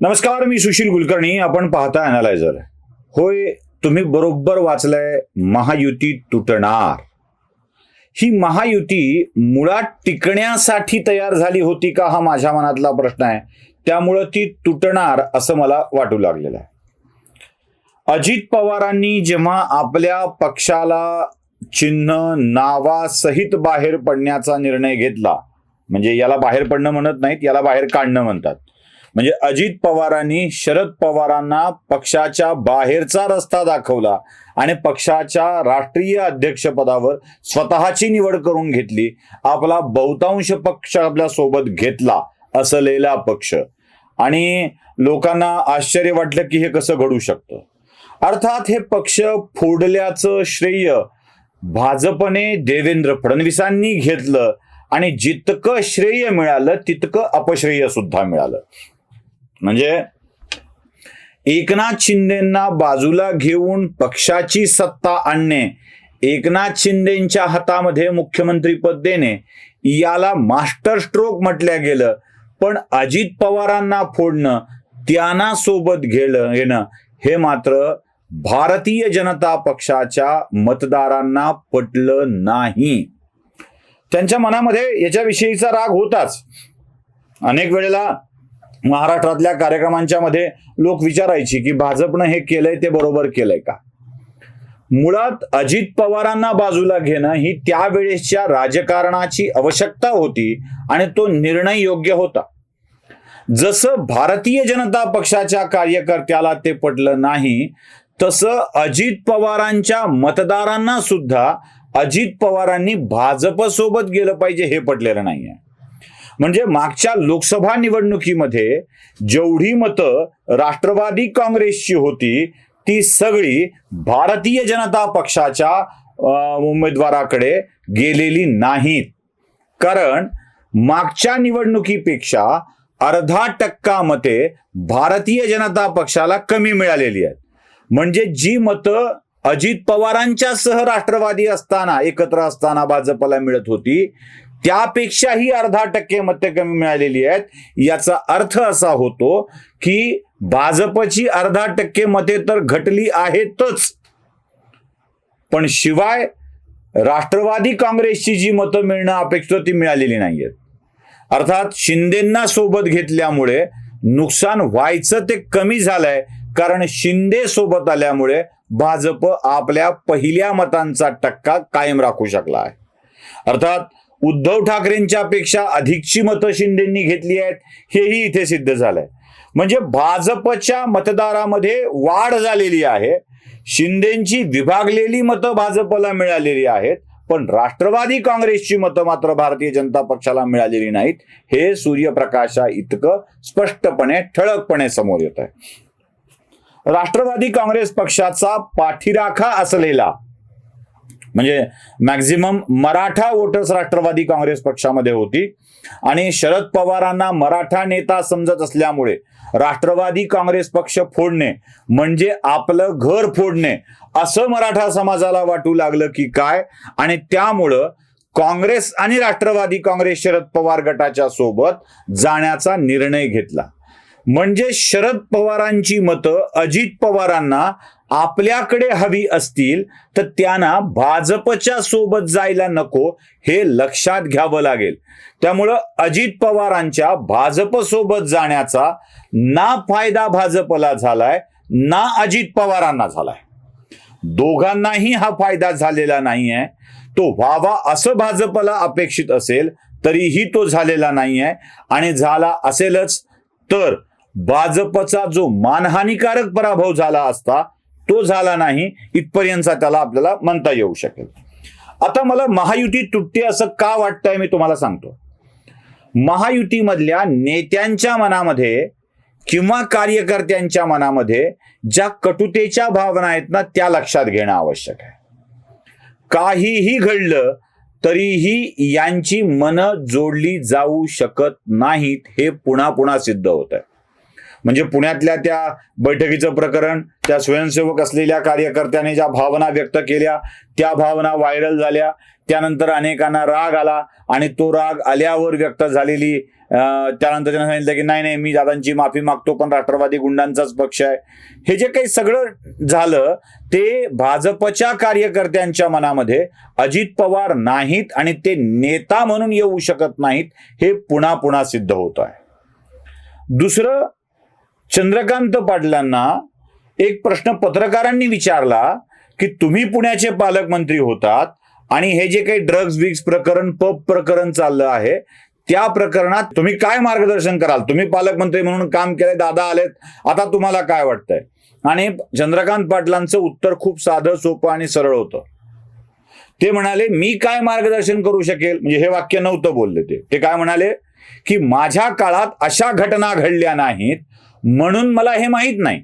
नमस्कार मी सुशील कुलकर्णी. आपण पाहता अनालायझर होय तुम्ही बरोबर वाचलंय महायुती तुटणार. ही महायुती मुळात टिकण्यासाठी तयार झाली होती का हा माझ्या मनातला प्रश्न आहे. त्यामुळं ती तुटणार असं मला वाटू लागलेलं आहे. अजित पवारांनी जेव्हा आपल्या पक्षाला चिन्ह नावासहित बाहेर पडण्याचा निर्णय घेतला म्हणजे याला बाहेर पडणं म्हणत नाहीत याला बाहेर काढणं म्हणतात. म्हणजे अजित पवारांनी शरद पवारांना पक्षाच्या बाहेरचा रस्ता दाखवला आणि पक्षाच्या राष्ट्रीय अध्यक्षपदावर स्वतःची निवड करून घेतली. आपला बहुतांश पक्ष आपल्यासोबत घेतला असलेला पक्ष. आणि लोकांना आश्चर्य वाटलं की हे कसं घडू शकतं. अर्थात हे पक्ष फोडल्याचं श्रेय भाजपने देवेंद्र फडणवीसांनी घेतलं आणि जितकं श्रेय मिळालं तितकं अपश्रेय सुद्धा मिळालं. म्हणजे एकनाथ शिंदेना बाजूला घेऊन पक्षाची सत्ता आणणे एकनाथ शिंदेच्या हातामध्ये मुख्यमंत्री पद देणे याला मास्टर स्ट्रोक म्हटलं गेलं. पण अजित पवारांना फोडणं त्यांना सोबत घेणं घेणं हे मात्र भारतीय जनता पक्षाच्या मतदारांना पटलं नाही. त्यांच्या मनामध्ये याच्याविषयीचा राग होताच. अनेक वेळेला महाराष्ट्रातल्या कार्यक्रमांच्या मध्ये लोक विचारायची की भाजपनं हे केलंय ते बरोबर केलंय का? मुळात अजित पवारांना बाजूला घेणं ही त्यावेळेसच्या राजकारणाची आवश्यकता होती आणि तो निर्णय योग्य होता. जसं भारतीय जनता पक्षाच्या कार्यकर्त्याला ते पटलं नाही तसं अजित पवारांच्या मतदारांना सुद्धा अजित पवारांनी भाजप सोबत गेलं पाहिजे हे पटलेलं नाहीये. म्हणजे मागच्या लोकसभा निवडणुकीमध्ये जेवढी मतं राष्ट्रवादी काँग्रेसची होती ती सगळी भारतीय जनता पक्षाच्या उमेदवाराकडे गेलेली नाहीत. कारण मागच्या निवडणुकीपेक्षा अर्धा टक्का मते भारतीय जनता पक्षाला कमी मिळालेली आहेत. म्हणजे जी मतं अजित पवारांच्या सह राष्ट्रवादी असताना एकत्र असताना भाजपला मिळत होती त्यापेक्षाही अर्धा टक्के मते कमी मिळालेली आहेत. याचा अर्थ असा होतो की भाजपची अर्धा टक्के मते तर घटली आहेतच. पण शिवाय राष्ट्रवादी काँग्रेसची जी मतं मिळणं अपेक्षित ती मिळालेली नाही आहेत अर्थात शिंदेंना सोबत घेतल्यामुळे नुकसान व्हायचं ते कमी झालंय कारण शिंदे सोबत आल्यामुळे भाजप आपल्या पहिल्या मतांचा टक्का कायम राखू शकला आहे. अर्थात उद्धव ठाकरेंच्या पेक्षा अधिकची मतं शिंदेंनी घेतली आहेत हेही इथे सिद्ध झालंय. म्हणजे भाजपच्या मतदारामध्ये वाढ झालेली आहे. शिंदेची विभागलेली मतं भाजपला मिळालेली आहेत पण राष्ट्रवादी काँग्रेसची मतं मात्र भारतीय जनता पक्षाला मिळालेली नाहीत. हे सूर्यप्रकाशा इतकं स्पष्टपणे ठळकपणे समोर येत आहे राष्ट्रवादी काँग्रेस पक्षाचा पाठीराखा असलेला म्हणजे maximum Maratha voters Rashtravadi Congress पक्षामध्ये होती. आणि शरद पवारांना मराठा नेता समजत असल्यामुळे राष्ट्रवादी काँग्रेस पक्ष फोडणे म्हणजे आपलं घर फोडणे असं मराठा समाजाला वाटू लागलं की काय? आणि त्यामुळं काँग्रेस आणि राष्ट्रवादी काँग्रेस शरद पवार गटाच्या सोबत जाण्याचा निर्णय घेतला. म्हणजे शरद पवारांची मतं अजित पवारांना आपल्याकडे हवी असतील तर त्यांना भाजपच्या सोबत जायला नको हे लक्षात घ्यावं लागेल. त्यामुळं अजित पवारांच्या भाजप सोबत जाण्याचा ना फायदा भाजपला झालाय ना अजित पवारांना झालाय. दोघांनाही हा फायदा झालेला नाही आहे तो व्हावा असं भाजपला अपेक्षित असेल तरीही तो झालेला नाही आहे आणि झाला असेलच तर भाजपचा जो मानहानिकारक पराभव झाला असता तो झाला नाही इथपर्यंतचा त्याला आपल्याला म्हणता येऊ शकेल. आता मला महायुती तुटते असं का वाटतंय मी तुम्हाला सांगतो. महायुतीमधल्या नेत्यांच्या मनामध्ये किंवा कार्यकर्त्यांच्या मनामध्ये ज्या कटुतेच्या भावना आहेत ना त्या लक्षात घेणं आवश्यक आहे. काहीही घडलं तरीही यांची मनं जोडली जाऊ शकत नाहीत हे पुन्हा पुन्हा सिद्ध होत आहे म्हणजे पुण्यातल्या त्या बैठकीचं प्रकरण त्या स्वयंसेवक असलेल्या कार्यकर्त्याने ज्या भावना व्यक्त केल्या त्या भावना व्हायरल झाल्या. त्यानंतर अनेकांना राग आला आणि तो राग आल्यावर व्यक्त झालेली त्यानंतर त्यांना सांगितलं की नाही नाही मी दादांची माफी मागतो पण राष्ट्रवादी गुंडांचाच पक्ष आहे. हे जे काही सगळं झालं ते भाजपच्या कार्यकर्त्यांच्या मनामध्ये अजित पवार नाहीत आणि ते नेता म्हणून येऊ शकत नाहीत हे पुन्हा पुन्हा सिद्ध होत आहे. दुसरं चंद्रकांत पाटलांना एक प्रश्न पत्रकारांनी विचारला की तुम्ही पुण्याचे पालकमंत्री होतात आणि हे जे काही ड्रग्ज विग्स प्रकरण पब प्रकरण चाललं आहे त्या प्रकरणात तुम्ही काय मार्गदर्शन कराल? तुम्ही पालकमंत्री म्हणून काम केले दादा आलेत आता तुम्हाला काय वाटतंय? आणि चंद्रकांत पाटलांचं उत्तर खूप साधं सोपं आणि सरळ होतं. ते म्हणाले मी काय मार्गदर्शन करू शकेल? म्हणजे हे वाक्य नव्हतं बोलले ते. ते काय म्हणाले की माझ्या काळात अशा घटना घडल्या नाहीत म्हणून मला हे माहीत नाही.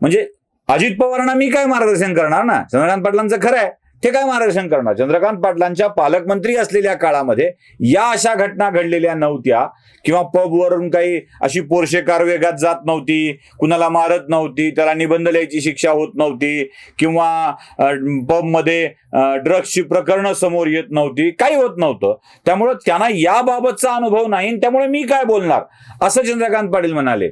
म्हणजे अजित पवारांना मी काय मार्गदर्शन करणार ना? चंद्रकांत पाटलांचं खरं आहे. ते काय मार्गदर्शन करणार? चंद्रकांत पाटलांच्या पालकमंत्री असलेल्या काळामध्ये या अशा घटना घडलेल्या नव्हत्या. किंवा पबवरून काही अशी पोरशे कार वेगात जात नव्हती कुणाला मारत नव्हती त्याला निबंध लिहायची शिक्षा होत नव्हती किंवा पबमध्ये ड्रग्सची प्रकरणं समोर येत नव्हती काही होत नव्हतं. त्यामुळं त्यांना याबाबतचा अनुभव नाही त्यामुळे मी काय बोलणार? असं चंद्रकांत पाटील म्हणाले.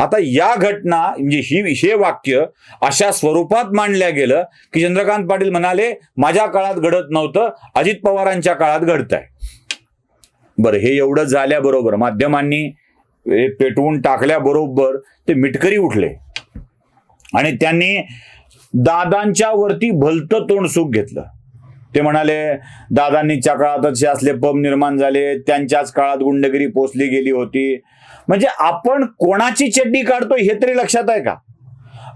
आता या घटना म्हणजे ही विषय वाक्य अशा स्वरूपात मांडल्या गेलं की चंद्रकांत पाटील म्हणाले माझ्या काळात घडत नव्हतं अजित पवारांच्या काळात घडत आहे बरं हे एवढं झाल्याबरोबर माध्यमांनी हे पेटवून टाकल्याबरोबर ते मिटकरी उठले. आणि त्यांनी दादांच्या वरती भलतं तोंड सुख घेतलं. ते म्हणाले दादांनीच्या काळातच असले पब निर्माण झाले त्यांच्याच काळात गुंडगिरी पोचली गेली होती. म्हणजे आपण कोणाची चड्डी काढतोय हे तरी लक्षात आहे का?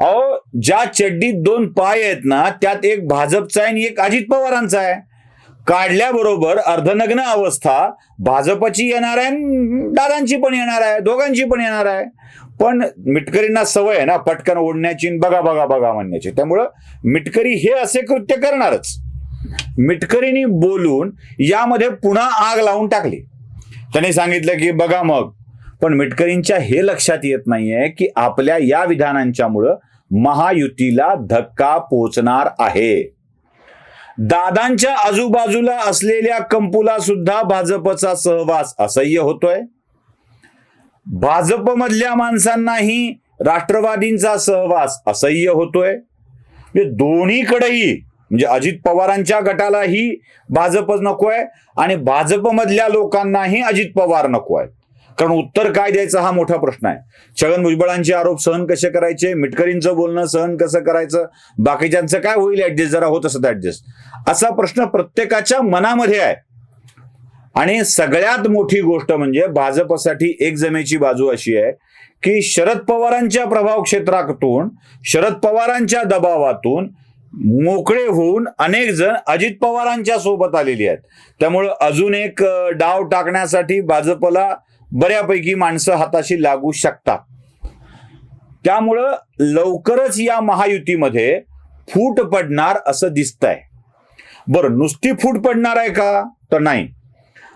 अहो ज्या चड्डीत दोन पाय आहेत ना त्यात एक भाजपचा आहे आणि एक अजित पवारांचा आहे. काढल्याबरोबर अर्धनग्न अवस्था भाजपची येणार आहे दादांची पण येणार आहे दोघांची पण येणार आहे. पण मिटकरींना सवय आहे ना पटकन ओढण्याची बघा बघा बघा म्हणण्याची. त्यामुळं मिटकरी हे असे कृत्य करणारच. मिटकरींनी बोलून यामध्ये पुन्हा आग लावून टाकली. त्यांनी सांगितलं की बघा मग पण मिटकरींच्या हे लक्षात येत नाहीये की आपल्या या विधानांच्यामुळं महायुतीला धक्का पोचणार आहे. दादांच्या आजूबाजूला असलेल्या कंपूला सुद्धा भाजपचा सहवास असह्य होतोय. भाजपमधल्या माणसांनाही राष्ट्रवादींचा सहवास असह्य होतोय. म्हणजे दोन्हीकडेही म्हणजे अजित पवारांच्या गटालाही भाजपच नकोय आणि भाजपमधल्या लोकांनाही अजित पवार नको आहे कारण उत्तर काय द्यायचं हा मोठा प्रश्न आहे. छगन भुजबळांचे आरोप सहन कसे करायचे? मिटकरींचं बोलणं सहन कसं करायचं? बाकीच्यांचं काय होईल ऍडजस्ट जरा होत असत ऍडजस्ट असा प्रश्न प्रत्येकाच्या मनामध्ये आहे. आणि सगळ्यात मोठी गोष्ट म्हणजे भाजपसाठी एक जमेची बाजू अशी आहे की शरद पवारांच्या प्रभाव क्षेत्रातून शरद पवारांच्या दबावातून मोकळे होऊन अनेक जण अजित पवारांच्या सोबत आलेली आहेत. त्यामुळं अजून एक डाव टाकण्यासाठी भाजपला बऱ्यापैकी माणसं हाताशी लागू शकतात. त्यामुळं लवकरच या महायुतीमध्ये फूट पडणार असं दिसतंय. बरं नुसती फूट पडणार आहे का? तर नाही.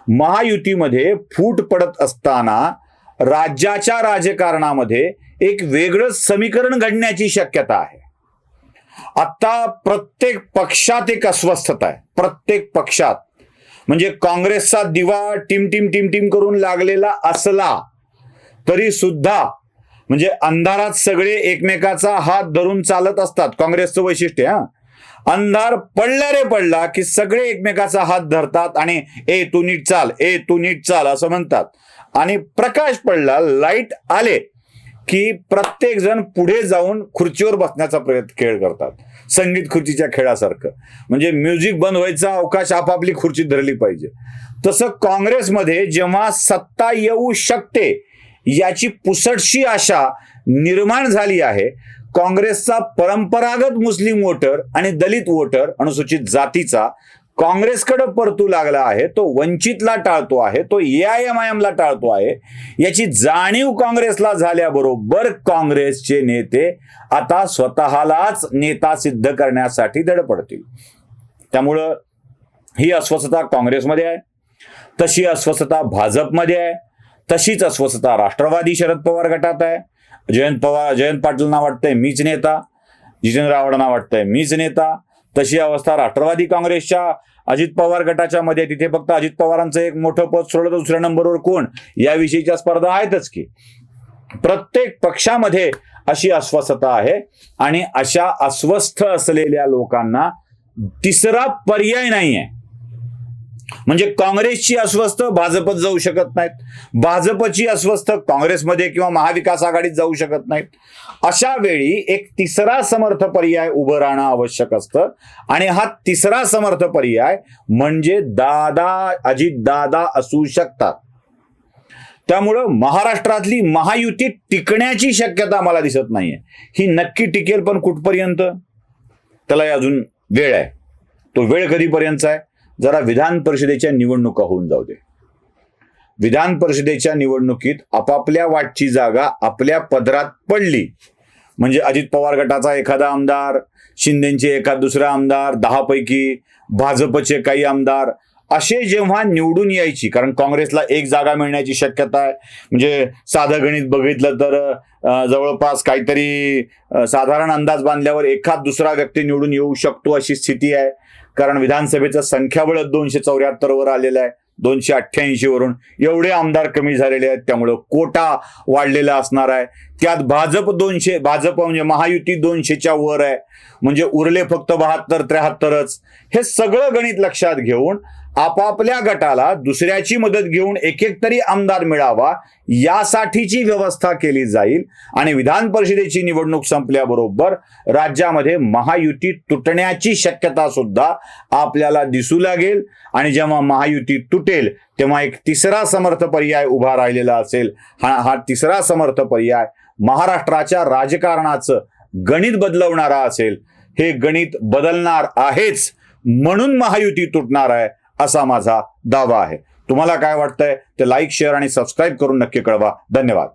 महायुतीमध्ये फूट पडत असताना राज्याच्या राजकारणामध्ये एक वेगळं समीकरण घडण्याची शक्यता आहे. आता प्रत्येक पक्षात एक अस्वस्थता आहे. प्रत्येक पक्षात म्हणजे काँग्रेसचा दिवा टिम टिम टिम टिम करून लागलेला असला तरी सुद्धा म्हणजे अंधारात सगळे एकमेकाचा हात धरून चालत असतात. काँग्रेसचं वैशिष्ट्य हा. अंधार पडला रे पडला की सगळे एकमेकाचा हात धरतात आणि ए तू नीट चाल ए तू नीट चाल असं म्हणतात. आणि प्रकाश पडला लाइट आले की प्रत्येक जण पुढे जाऊन खुर्चीवर बसण्याचा प्रयत्न खेळ करतात. संगीत खुर्चीच्या खेळासारखं. म्हणजे म्युझिक बंद व्हायचा अवकाश आपापली खुर्ची धरली पाहिजे. तसं काँग्रेसमध्ये जेव्हा सत्ता येऊ शकते याची पुसटशी आशा निर्माण झाली आहे. काँग्रेसचा परंपरागत मुस्लिम वोटर आणि दलित वोटर अनुसूचित जातीचा काँग्रेसकडे परतू लागला आहे तो वंचितला टाळतो आहे तो ए आय एम आय एमला टाळतो आहे याची जाणीव काँग्रेसला झाल्याबरोबर काँग्रेसचे नेते आता स्वतःलाच नेता सिद्ध करण्यासाठी धडपडतील. त्यामुळं ही अस्वस्थता काँग्रेसमध्ये आहे तशी अस्वस्थता भाजपमध्ये आहे तशीच अस्वस्थता राष्ट्रवादी शरद पवार गटात आहे. जयंत पवार जयंत पाटीलना वाटतंय मीच नेता जितेंद्र आव्हाडांना वाटतंय मीच नेता तशी अवस्था राष्ट्रवादी काँग्रेसच्या अजित पवार गटाच्या मध्ये. तिथे फक्त अजित पवारांचं एक मोठं पद सोडलं तर दुसऱ्या नंबरवर कोण? याविषयीच्या स्पर्धा आहेतच की. प्रत्येक पक्षामध्ये अशी अस्वस्थता आहे आणि अशा अस्वस्थ असलेल्या लोकांना तिसरा पर्याय नाही आहे म्हणजे काँग्रेसची अस्वस्थ भाजपत जाऊ शकत नाहीत. भाजपची अस्वस्थ काँग्रेसमध्ये किंवा महाविकास आघाडीत जाऊ शकत नाहीत. अशा वेळी एक तिसरा समर्थ पर्याय उभं राहणं आवश्यक असतं. आणि हा तिसरा समर्थ पर्याय म्हणजे दादा अजित दादा असू शकतात. त्यामुळं महाराष्ट्रातली महायुती टिकण्याची शक्यता मला दिसत नाहीये. ही नक्की टिकेल पण कुठपर्यंत? त्याला अजून वेळ आहे. तो वेळ कधीपर्यंतचा आहे? जरा विधान परिषदेच्या निवडणुका होऊन जाऊ दे. विधान परिषदेच्या निवडणुकीत आपापल्या वाटची जागा आपल्या पदरात पडली. म्हणजे अजित पवार गटाचा एखादा आमदार शिंदेचे एखाद दुसरा आमदार दहा पैकी भाजपचे काही आमदार असे जेव्हा निवडून यायची कारण काँग्रेसला एक जागा मिळण्याची शक्यता आहे. म्हणजे साधं गणित बघितलं तर जवळपास काहीतरी साधारण अंदाज बांधल्यावर एखाद दुसरा व्यक्ती निवडून येऊ शकतो अशी स्थिती आहे. कारण विधानसभेचं संख्याबळ दोनशे चौऱ्याहत्तर वर आलेलं आहे. दोनशे अठ्ठ्याऐंशी वरून एवढे आमदार कमी झालेले आहेत त्यामुळं कोटा वाढलेला असणार आहे. त्यात भाजप दोनशे भाजप म्हणजे महायुती दोनशेच्या वर आहे. म्हणजे उरले फक्त बहात्तर त्र्याहत्तरच. हे सगळं गणित लक्षात घेऊन आपापल्या गटाला दुसऱ्याची मदत घेऊन एक एक तरी आमदार मिळावा यासाठीची व्यवस्था केली जाईल. आणि विधान परिषदेची निवडणूक संपल्याबरोबर राज्यामध्ये महायुती तुटण्याची शक्यता सुद्धा आपल्याला दिसू लागेल. आणि जेव्हा महायुती तुटेल तेव्हा एक तिसरा समर्थ पर्याय उभा राहिलेला असेल. हा हा तिसरा समर्थ पर्याय महाराष्ट्राच्या राजकारणाचं गणित बदलवणारा असेल. हे गणित बदलणार आहेच. म्हणून महायुती तुटणार आहे. असा माझा दावा आहे. तुम्हाला काय वाटतंय ते लाईक शेअर आणि सबस्क्राईब करून नक्की कळवा. धन्यवाद.